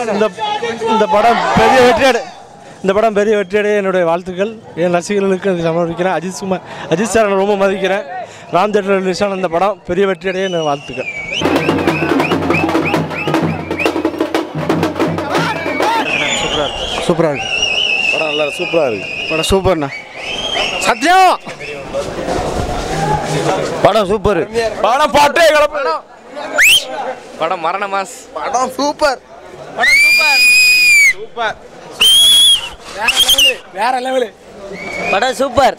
இந்த இந்த படம் பெரிய வெற்றியடை இந்த படம் பெரிய வெற்றியடைய என்னுடைய வாழ்த்துக்கள். என் ரசிகர்களுக்கு இதை சமர்ப்பிக்கிறேன். அஜித் குமார் அஜித் சார் நான் ரொம்ப மதிக்கிறேன். ராம் தேட்டர் ஆன இந்த படம் பெரிய வெற்றியடைய என் வாழ்த்துக்கள். சூப்பராக இருக்கு. படம் நல்லா சூப்பராக இருக்கு. படம் சூப்பர்ண்ணா. சத்யம் படம் சூப்பர். படம் பாட்டே படம் மரண மாஸ் படம் சூப்பர். படம் சூப்பர்.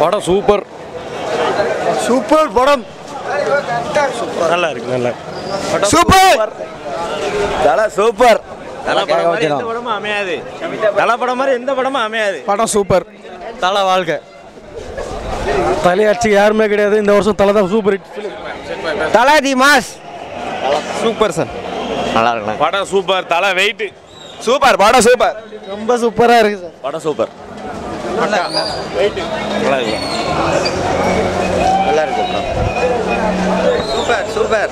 படம் சூப்பர். சூப்பர். படம். நல்லா இருக்கு நல்லா இருக்கு. சூப்பர்! தல சூப்பர். தலை படம் மாதிரி எந்த படமும் அமையாது. தலை படம் மாதிரி எந்த படமும் அமையாது. படம் சூப்பர். தலை வாழ்க்கை. தலையாட்சி யாருமே கிடையாது. இந்த வருஷம் தலை தான் சூப்பர் ஹிட். தலாதி மாஸ். Super sir. நல்லா இருக்கலாம் படம் சூப்பர் தலை வெயிட் சூப்பர் படம் சூப்பர். ரொம்ப சூப்பராக இருக்கு சார். படம் சூப்பர். Super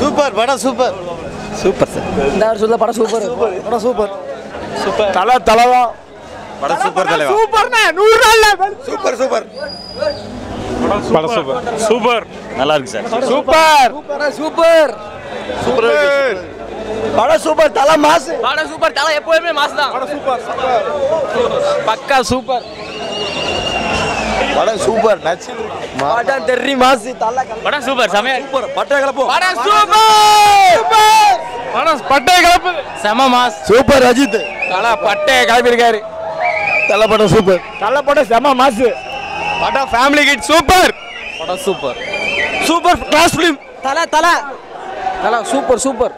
super. படம் சூப்பர். Super sir. இந்த வருஷத்துல படம் சூப்பர். படம் சூப்பர். தலை தலை தான் படம் சூப்பர் தலைவா. சூப்பர்ண்ணே நூறு நாள்ல சூப்பர் சூப்பர். படம் சூப்பர். சூப்பர். நல்லா இருக்கு சார். Super super. சூப்பர் படம் சூப்பர் தலை மாசு. படம் சூப்பர் தலை எப்பவுமே மாஸ் தான் பக்கா சூப்பர் படம் சூப்பர் நச்சு. படம் தெரி மாசு தலை படம் சூப்பர் செமையா சூப்பர் பட்டை கலப்போம் படம் சூப்பர் படம் பட்டை கலப்பு. செம மாஸ் சூப்பர் அஜித். தலை பட்டையை கிளப்பியிருக்காரு தலை படம் சூப்பர் தலை படம் செம மாசு. படம் ஃபேமிலி கிட் சூப்பர் படம் super super class film Thala Thala. Thala super super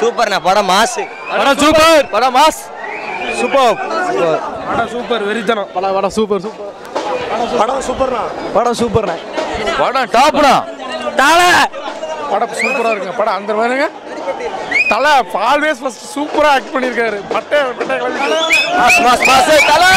சூப்பர்ண்ணா படம் மாசு படம் சூப்பர். படம் மாஸ். சூப்பர். படம் சூப்பர் வெறித்தனம். படம் படம் சூப்பர் சூப்பர். படம் சூப்பர்ண்ணா. படம் சூப்பர்ண்ணா. படம் டாப்ண்ணா. தலை. படம் சூப்பராக இருக்குங்க. படம் அந்த மாதிரிங்க தலை ஆல்வேஸ் ஃபர்ஸ்ட் சூப்பராக ஆக்ட் பண்ணியிருக்காரு. பட்டை பட்டை மாஸ் மாஸ் மாஸ். தலை.